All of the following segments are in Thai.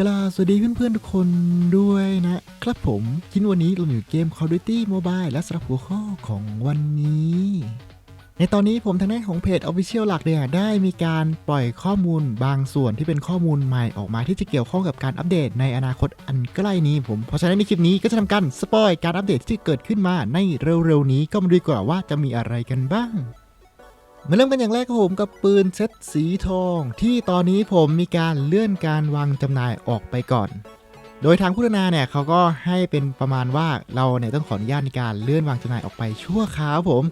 กลาสวัสดีเพื่อนๆทุกคนด้วยนะครับผมคิดวันนี้เราอยู่เกม Call of Duty Mobile และสำหรับหัวข้อของวันนี้ ในตอนนี้ผมทางด้านของเพจ Official หลักเนี่ยได้มีการปล่อยข้อมูลบางส่วนที่เป็นข้อมูลใหม่ออกมาที่จะเกี่ยวข้องกับการอัปเดตในอนาคตอันใกล้นี้ผมเพราะฉะนั้นในคลิปนี้ก็จะทำการสปอยการอัปเดตที่เกิดขึ้นมาในเร็วๆนี้ก็มาดูดีกว่าว่าจะมีอะไรกันบ้าง มาเริ่มกันอย่างแรกครับผมกับปืนเซตสีทอง ที่ตอนนี้ผมมีการเลื่อนการวางจำหน่ายออกไปก่อน โดยทางผู้พัฒนาเนี่ยเขาก็ให้เป็นประมาณว่าเราเนี่ยต้องขออนุญาตในการเลื่อนวางจำหน่ายออกไปชั่วคราวผม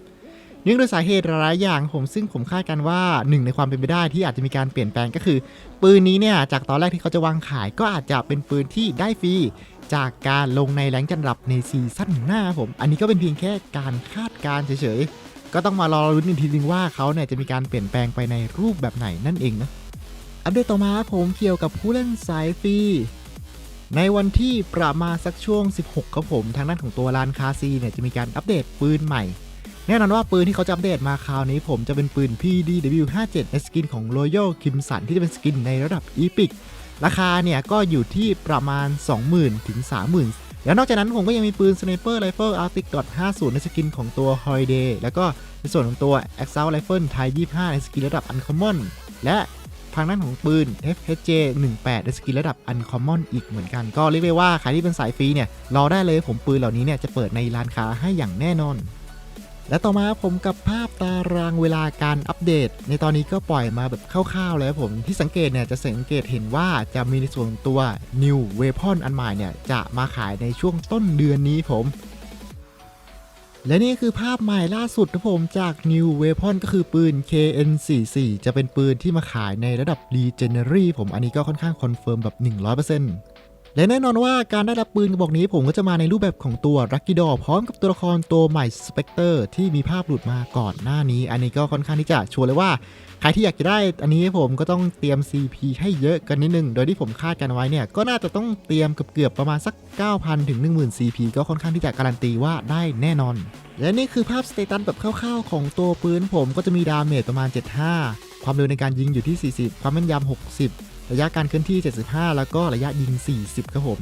เนื่องด้วยสาเหตุหลายอย่างผมซึ่งผมคาดกันว่าหนึ่งในความเป็นไปได้ที่อาจจะมีการเปลี่ยนแปลงก็คือ ปืนนี้เนี่ยจากตอนแรกที่เขาจะวางขายก็อาจจะเป็นปืนที่ได้ฟรีจากการลงในแรงจันดับในซีซั่นหน้าผม อันนี้ก็เป็นเพียงแค่การคาดการเฉยๆ ก็ต้องมารอรุ้นอีกทีนึงว่าเขาเนี่ยจะมีการเปลี่ยนแปลงไปในรูปแบบไหนนั่นเองนะ อัปเดตต่อมาครับผมเกี่ยวกับผู้เล่นสายฟรีในวันที่ประมาณสักช่วง 16ครับผมทางด้านของตัวร้านคาซีเนี่ยจะมีการอัปเดตปืนใหม่ แน่นอนว่าปืนที่เขาจะอัปเดตมาคราวนี้ผมจะเป็นปืน PDW57 ในสกินของ Royal Crimson ที่จะเป็นสกินในระดับ Epic ราคาเนี่ยก็อยู่ที่ประมาณ 20,000ถึง30,000 แล้วนอกจากนั้นผมก็ยังมีปืน Sniper Rifle Arctic Dot 50 ในสกินของตัว Holiday แล้วก็ในส่วนของตัว Assault Rifle Thai 25 ในสกินระดับ Uncommon และทางด้านของปืน FHJ 18ในสกินระดับ Uncommon อีกเหมือนกัน ก็เรียกได้ว่าใครที่เป็นสายฟรีเนี่ยรอได้เลยผมปืนเหล่านี้เนี่ยจะเปิดในร้านค้าให้อย่างแน่นอน และต่อมาผมกับภาพตารางเวลาการอัปเดต ในตอนนี้ก็ปล่อยมาแบบคร่าวๆแล้วผมที่สังเกตเนี่ยจะสังเกตเห็นว่าจะมีในส่วนตัว New Weapon อันใหม่เนี่ยจะมาขายในช่วงต้นเดือนนี้ผมและนี่คือภาพใหม่ล่าสุดนะผมจาก New Weapon ก็คือปืน KN44 จะเป็นปืนที่มาขายในระดับ Legendary ผมอันนี้ก็ค่อนข้างคอนเฟิร์มแบบ 100% และแน่นอนว่าการได้รับปืนกระบอกนี้ผมก็จะมาในรูปแบบของตัว Lucky Door พร้อมกับตัวละครตัวใหม่ Spectre ที่มีภาพหลุดมาก่อนหน้านี้ อันนี้ก็ค่อนข้างที่จะชัวร์เลยว่าใครที่อยากจะได้ อันนี้ผมก็ต้องเตรียม CP ให้เยอะกันนิดนึง โดยที่ผมคาดกันไว้เนี่ย ก็น่าจะต้องเตรียมเกือบๆประมาณสัก 9,000 ถึง 10,000 CP ก็ค่อนข้างที่จะการันตีว่าได้แน่นอน และนี่คือภาพสเตตัสแบบคร่าวๆ ของตัวปืนผมก็จะมีดาเมจประมาณ 75 ความเร็วในการยิงอยู่ที่ 40 ความแม่นยำ60 ระยะการเคลื่อนที่ 75 แล้วก็ระยะยิง 40 ครับผม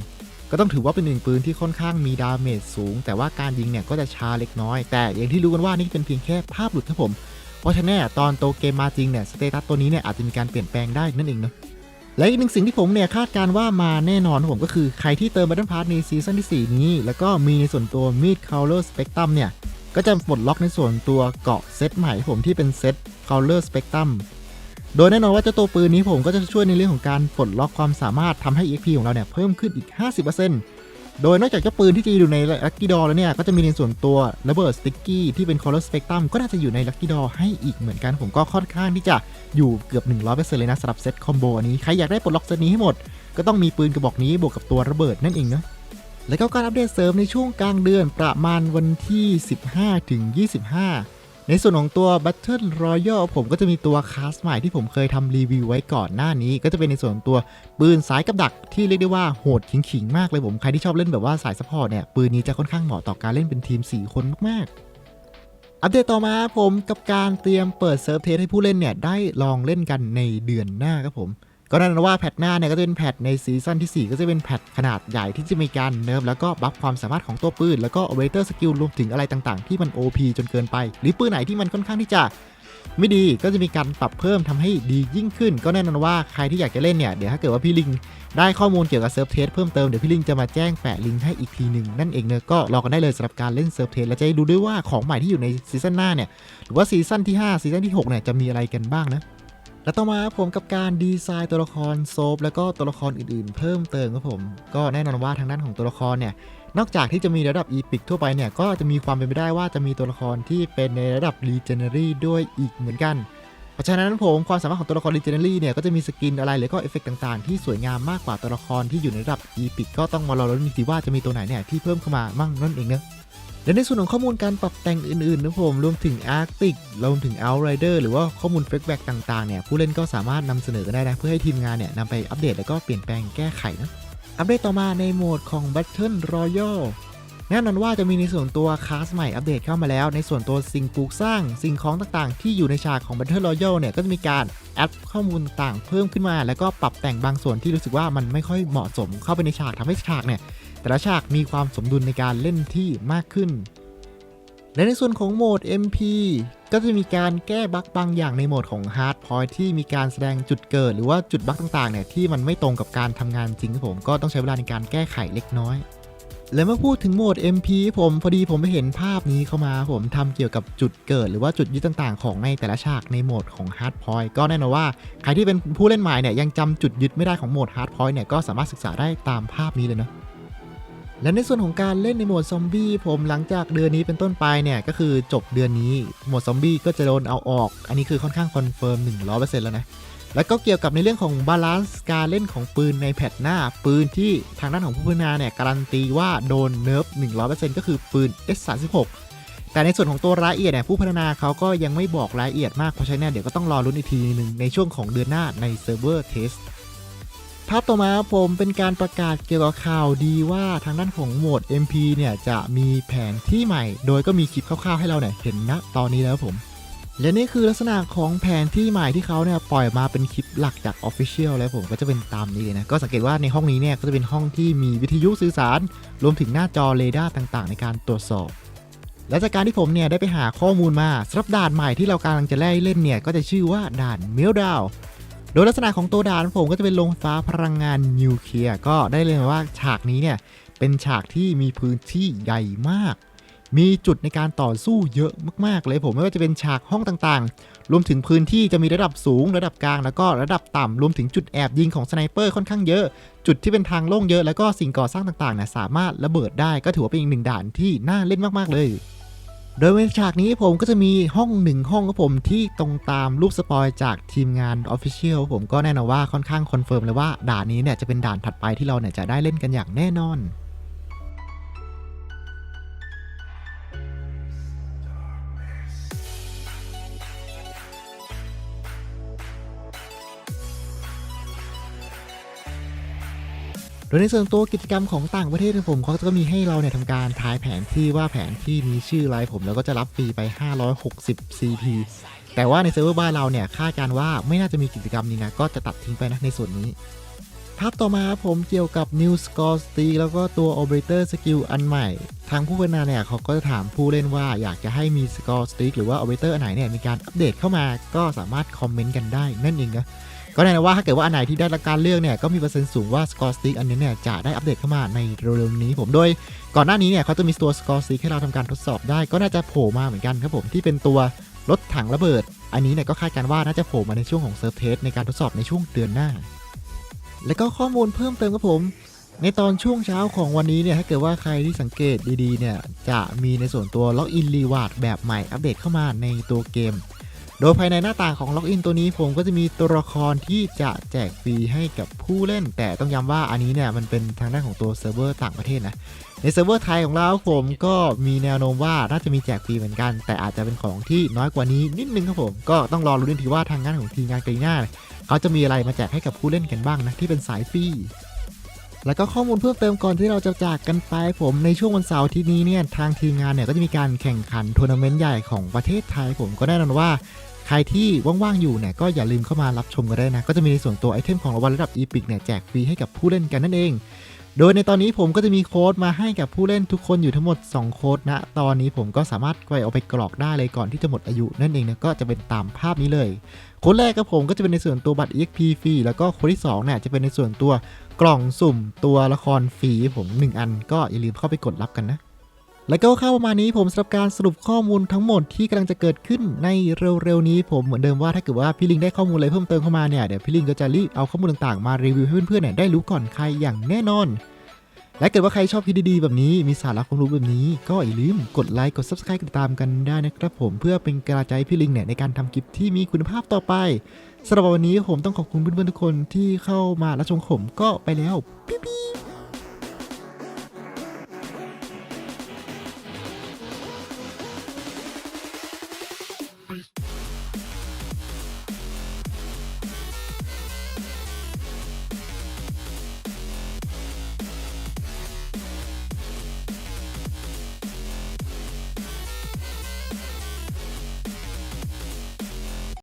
ก็ต้องถือว่าเป็นหนึ่งปืนที่ค่อนข้างมีดาเมจสูง แต่ว่าการยิงเนี่ยก็จะช้าเล็กน้อย แต่อย่างที่รู้กันว่านี่เป็นเพียงแค่ภาพหลุดครับผม เพราะฉะนั้นตอนโตเกมมาจริงเนี่ยสเตตัสตัวนี้เนี่ยอาจจะมีการเปลี่ยนแปลงได้นั่นเองเนาะและอีกหนึ่งสิ่งที่ผมเนี่ยคาดการณ์ว่ามาแน่นอนผมก็คือใครที่เติมบัตเทิลพาร์ทในซีซั่นที่ 4 นี้ แล้วก็มีในส่วนตัวมีด Color Spectrum เนี่ยก็จะปลดล็อกในส่วนตัวเกาะเซตใหม่ผมที่เป็นเซต Color Spectrum โดยแน่นอนว่าเจ้าตัวปืนนี้ผมก็จะช่วยในเรื่องของการปลดล็อกความสามารถทำให้ EXP ของเราเนี่ยเพิ่มขึ้นอีก 50%โดยนอกจากเจ้าปืนที่จะอยู่ใน Lucky Door แล้วเนี่ย ก็จะมีในส่วนตัวระเบิดสติ๊กกี้ที่เป็น Color Spectrum ก็น่าจะอยู่ใน Lucky Door ให้อีกเหมือนกัน ผมก็ค่อนข้างที่จะอยู่เกือบ 100%เลยนะสำหรับเซตคอมโบอันนี้ใครอยากได้ปลดล็อกเซตนี้ให้หมด ก็ต้องมีปืนกระบอกนี้บวกกับตัวระเบิดนั่นเองนะแล้วก็การอัปเดตเสริมในช่วงกลางเดือนประมาณวันที่ 15ถึง25 ในส่วนของตัว Battle Royale ผมก็จะมีตัวคลาสใหม่ที่ผมเคยทำรีวิวไว้ก่อนหน้านี้ ก็จะเป็นในส่วนของตัวปืนสายกับดักที่เรียกได้ว่าโหดขิงๆ มากเลยผม ใครที่ชอบเล่นแบบว่าสายซัพพอร์ตเนี่ย ปืนนี้จะค่อนข้างเหมาะต่อการเล่นเป็นทีม 4 คนมากๆ อัปเดตต่อมาผมกับการเตรียมเปิดเซิร์ฟเทสให้ผู้เล่นเนี่ยได้ลองเล่นกันในเดือนหน้าครับผม ก็นั่นว่าแพทหน้าเนี่ยก็จะเป็นแพทในซีซั่นที่ 4 ก็จะเป็นแพทขนาดใหญ่ที่จะมีการเนิร์ฟแล้วก็บัฟความสามารถของตัวปืน แล้วก็เวเตอร์สกิลรวมถึงอะไรต่างๆ ที่มัน OP จนเกินไป หรือปืนไหนที่มันค่อนข้างที่จะไม่ดีก็จะมีการปรับเพิ่มทำให้ดียิ่งขึ้น ก็แน่นอนว่าใครที่อยากจะเล่นเนี่ยเดี๋ยวถ้าเกิดว่าพี่ลิงได้ข้อมูลเกี่ยวกับเซิร์ฟเทสเพิ่มเติมเดี๋ยวพี่ลิงจะมาแจ้งแปะลิงก์ให้อีกทีหนึ่งนั่นเองเนอะก็รอกันได้เลยสำหรับการเล่นเซิร์ฟเทสและจะได้ดูด้วยว่าของใหม่ที่อยู่ในซีซั่นหน้าเนี่ยหรือว่าซีซั่นที่5ซีซั่นที่6เนี่ยจะมีอะไรกันบ้างนะ และต่อมาผมกับการดีไซน์ตัวละครโซฟแล้วก็ตัวละครอื่นๆ เพิ่มเติมครับผม ก็แน่นอนว่าทางด้านของตัวละครเนี่ยนอกจากที่จะมีระดับ Epic ทั่วไปเนี่ยก็จะมีความเป็นไปได้ว่าจะมีตัวละครที่เป็นในระดับ Legendary ด้วยอีกเหมือนกัน เพราะฉะนั้นผมความสามารถของตัวละคร Legendary เนี่ยก็จะมีสกินอะไรหรือก็เอฟเฟกต่างๆ ที่สวยงามมากกว่าตัวละครที่อยู่ในระดับ Epic ก็ต้องมารอลุ้นอีกทีว่าจะมีตัวไหนเนี่ยที่เพิ่มเข้ามามั่งนั่นเองเนอะ และในส่วนของข้อมูลการปรับแต่งอื่นๆนะผมรวมถึง Arctic รวมถึง Outrider หรือว่าข้อมูล f ฟ a แบ็กต่างๆเนี่ยผู้เล่นก็สามารถนำเสนอได้นะเพื่อให้ทีมงานเนี่ยนำไปอัปเดตแล้วก็เปลี่ยนแปลงแก้ไขนะอัปเดตต่อมาในโหมดของ Battle Royale แน่นอนว่าจะมีในส่วนตัวคลาสใหม่อัปเดตเข้ามาแล้ว ในส่วนตัวสิ่งปลูกสร้างสิ่งของต่างๆ ที่อยู่ในฉากของ Battle Royale เนี่ยก็จะมีการแอดข้อมูลต่างๆเพิ่มขึ้นมา แล้วก็ปรับแต่งบางส่วนที่รู้สึกว่ามันไม่ค่อยเหมาะสมเข้าไปในฉากทำให้ฉากเนี่ย แต่ละฉากมีความสมดุลในการเล่นที่มากขึ้น และในส่วนของโหมด MP ก็จะมีการแก้บั๊กบางอย่างในโหมดของ Hard Point ที่มีการแสดงจุดเกิด หรือว่าจุดบั๊กต่างๆเนี่ยที่มันไม่ตรงกับการทำงานจริงครับผมก็ต้องใช้เวลาในการแก้ไขเล็กน้อยและเมื่อพูดถึงโหมด MP ผมพอดีผมไปเห็นภาพนี้เข้ามาผมทำเกี่ยวกับจุดเกิด หรือว่าจุดยึดต่างๆ ของในแต่ละฉากในโหมดของ Hard Point ก็แน่นอนว่า ใครที่เป็นผู้เล่นใหม่เนี่ยยังจำจุดยึดไม่ได้ของโหมด Hard Point เนี่ยก็สามารถศึกษาได้ตามภาพนี้เลยเนาะ และในส่วนของการเล่นในโหมดซอมบี้ผมหลังจากเดือนนี้เป็นต้นไปเนี่ยก็คือจบเดือนนี้โหมดซอมบี้ก็จะโดนเอาออก อันนี้คือค่อนข้างคอนเฟิร์ม100%แล้วนะแล้วก็เกี่ยวกับในเรื่องของบาลานซ์การเล่นของปืนในแพทหน้า ปืนที่ทางด้านของผู้พัฒนาเนี่ยการันตีว่าโดนเนิร์ฟ100%ก็คือปืน S36 แต่ในส่วนของตัวรายละเอียดเนี่ยผู้พัฒนาเขาก็ยังไม่บอกรายละเอียดมากเพราะฉะนั้นเดี๋ยวก็ต้องรอรุ้นอีกทีหนึ่งในช่วงของเดือนหน้าในเซิร์ฟเวอร์เทส ภาพต่อมาผมเป็นการประกาศเกี่ยวกับข่าวดีว่าทางด้านของโหมด MP เนี่ยจะมีแผนที่ใหม่ โดยก็มีคลิปคร่าวๆให้เราเนี่ยเห็นณตอนนี้แล้วผม และนี่คือลักษณะของแผนที่ใหม่ที่เขาเนี่ยปล่อยมาเป็นคลิปหลักจาก Official แล้วผมก็จะเป็นตามนี้เลยนะ ก็สังเกตว่าในห้องนี้เนี่ยก็จะเป็นห้องที่มีวิทยุสื่อสาร รวมถึงหน้าจอเรดาร์ต่างๆ ในการตรวจสอบและจากการที่ผมเนี่ยได้ไปหาข้อมูลมาสำหรับด่านใหม่ที่เรากำลังจะไล่เล่นเนี่ยก็จะชื่อว่าด่านเมลดาว โดยลักษณะของตัวด่านผมก็จะเป็นโรงไฟฟ้าพลังงานนิวเคลียร์ก็ได้เลยว่าฉากนี้เนี่ยเป็นฉากที่มีพื้นที่ใหญ่มาก มีจุดในการต่อสู้เยอะมากๆ เลยผมไม่ว่าจะเป็นฉากห้องต่างๆ รวมถึงพื้นที่จะมีระดับสูง ระดับกลางแล้วก็ระดับต่ำรวมถึงจุดแอบยิงของสไนเปอร์ค่อนข้างเยอะ จุดที่เป็นทางโล่งเยอะแล้วก็สิ่งก่อสร้างต่างๆเนี่ยสามารถระเบิดได้ก็ถือว่าเป็นอีกหนึ่งด่านที่น่าเล่นมากๆเลย โดยในฉากนี้ผมก็จะมีห้องหนึ่งห้องครับผมที่ตรงตามรูปสปอยจากทีมงาน Official ผมก็แน่นอนว่าค่อนข้างคอนเฟิร์มเลยว่าด่านนี้เนี่ยจะเป็นด่านถัดไปที่เราเนี่ยจะได้เล่นกันอย่างแน่นอน โดยในส่วนตัวกิจกรรมของต่างประเทศเนี่ยผมเขาก็มีให้เราเนี่ยทำการทายแผนที่ว่าแผนที่นี้ชื่ออะไรผมแล้วก็จะรับฟรีไป 560 CP แต่ว่าในเซิร์ฟเวอร์บ้านเราเนี่ยคาดการว่าไม่น่าจะมีกิจกรรมนี้นะก็จะตัดทิ้งไปนะในส่วนนี้ภาพต่อมาผมเกี่ยวกับ New Score Stick แล้วก็ตัว Operator Skill อันใหม่ ทางผู้พัฒนาเนี่ยเขาก็จะถามผู้เล่นว่าอยากจะให้มี Score Stick หรือว่า Operator อันไหนเนี่ยมีการอัปเดตเข้ามาก็สามารถคอมเมนต์กันได้นั่นเองนะ ก็แน่นอนว่าถ้าเกิดว่าอันไหนที่ได้รับการเลือกเนี่ยก็มีเปอร์เซ็นต์สูงว่า Score Stick อันนี้เนี่ยจะได้อัปเดตเข้ามาในเร็วๆนี้ผมโดยก่อนหน้านี้เนี่ยเขาจะมีตัว Score Stick ให้เราทำการทดสอบได้ ก็น่าจะโผล่มาเหมือนกันครับผมที่เป็นตัวรถถังระเบิด อันนี้เนี่ยก็คาดการณ์ว่าน่าจะโผล่มาในช่วงของเซิร์ฟเทสในการทดสอบในช่วงเดือนหน้า แล้วก็ข้อมูลเพิ่มเติมครับผมในตอนช่วงเช้าของวันนี้เนี่ยถ้าเกิดว่าใครที่สังเกตดีๆเนี่ยจะมีในส่วนตัวล็อกอินรีวาร์ดแบบใหม่อัปเดตเข้ามาในตัวเกม โดยภายในหน้าต่างของล็อกอินตัวนี้ผมก็จะมีตัวละครที่จะแจกฟรีให้กับผู้เล่น แต่ต้องย้ำว่าอันนี้เนี่ยมันเป็นทางด้านของตัวเซิร์ฟเวอร์ต่างประเทศนะ ในเซิร์ฟเวอร์ไทยของเราผมก็มีแนวโน้มว่าน่าจะมีแจกฟรีเหมือนกัน แต่อาจจะเป็นของที่น้อยกว่านี้นิดนึงครับผม ก็ต้องรอรุ้นทีว่าทางงานของทีมงานกรีน่าเขาจะมีอะไรมาแจกให้กับผู้เล่นกันบ้างนะที่เป็นสายฟรีแล้วก็ข้อมูลเพิ่มเติมก่อนที่เราจะจากกันไปผมในช่วงวันเสาร์ที่นี้เนี่ยทางทีมงานเนี่ยก็จะมีการแข่งขันทัวร์นาเมนต์ใหญ่ของประเทศไทยผมก็แน่นอนว่า รที่ว่างๆอยู่เนี่ยก็อย่าลืมเข้ามารับชมกันได้นะ ก็จะมีในส่วนตัวไอเทมของรางวัลระดับอีพิกเนี่ยแจกฟรีให้กับผู้เล่นกันนั่นเอง โดยในตอนนี้ผมก็จะมีโค้ดมาให้กับผู้เล่นทุกคนอยู่ทั้งหมด 2 โค้ดนะ ตอนนี้ผมก็สามารถไปเอาไปกรอกได้เลยก่อนที่จะหมดอายุนั่นเองนะก็จะเป็นตามภาพนี้เลย โค้ดแรกกับผมก็จะเป็นในส่วนตัวบัตร EXP ฟรีแล้วก็โค้ดที่2เนี่ยจะเป็นในส่วนตัวกล่องสุ่มตัวละครฟรีผม 1 อัน ก็อย่าลืมเข้าไปกดรับกันนะ แล้วก็เข้าประมาณนี้ผมสำหรับการสรุปข้อมูลทั้งหมดที่กำลังจะเกิดขึ้นในเร็วๆนี้ผมเหมือนเดิมว่าถ้าเกิดว่าพี่ลิงได้ข้อมูลอะไรเพิ่มเติมเข้ามาเนี่ยเดี๋ยวพี่ลิงก็จะรีบเอาข้อมูลต่างๆมารีวิวให้เพื่อนๆเนี่ยได้รู้ก่อนใครอย่างแน่นอน และเกิดว่าใครชอบคลิปดีๆแบบนี้มีสาระความรู้แบบนี้ ก็อย่าลืมกดไลค์กด subscribe กดติดตามกันได้นะครับผมเพื่อเป็นกำลังใจให้พี่ลิงเนี่ยในการทำคลิปที่มีคุณภาพต่อไปสำหรับวันนี้ผมต้องขอบคุณเพื่อนๆทุกคนที่เข้ามารับชมผมก็ไปแล้วปิ๊บ